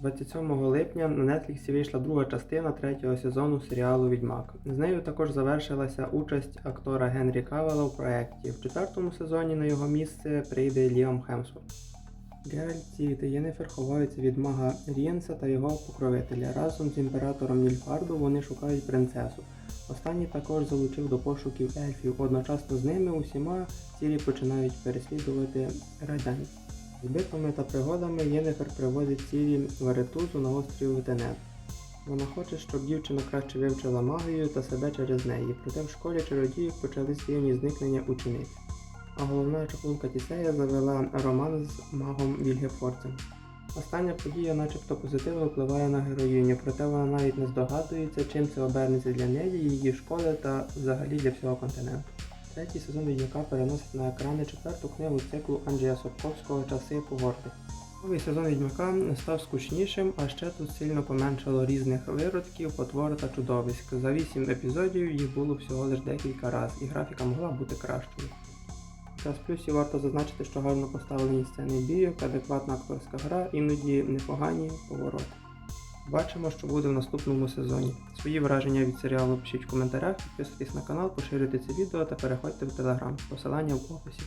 27 липня на Netflix вийшла друга частина третього сезону серіалу Відьмак. З нею також завершилася участь актора Генрі Кавела в проєкті. В четвертому сезоні на його місце прийде Ліам Хемсворт. Геральт Сівіт і Єнефер ховаються від мага Рієнса та його покровителя. Разом з імператором Нільфарду вони шукають принцесу. Останній також залучив до пошуків ельфів. Одночасно з ними усіма цілі починають переслідувати радян. З битвами та пригодами Єнефер приводить цілі Варетузу на острів Витенет. Вона хоче, щоб дівчина краще вивчила магію та себе через неї, проте в школі чародіїв почались дивні зникнення учениць. А головна чаклунка Тісея завела роман з магом Вільгефорцем. Остання подія начебто позитивно впливає на героїню, проте вона навіть не здогадується, чим це обернеться для неї, її школи та взагалі для всього континенту. Третій сезон Відьмака переносить на екрани четверту книгу циклу Анджея Сапковського Часи погорди. Новий сезон Відьмака став скучнішим, а ще тут сильно поменшало різних виродків, потвор та чудовиськ. За 8 епізодів їх було всього лише декілька разів, і графіка могла бути кращою. Та з плюсів варто зазначити, що гарно поставлені сцени бійок, адекватна акторська гра, іноді непогані повороти. Бачимо, що буде в наступному сезоні. Свої враження від серіалу пишіть в коментарях, підписуйтесь на канал, поширюйте це відео та переходьте в телеграм. Посилання в описі.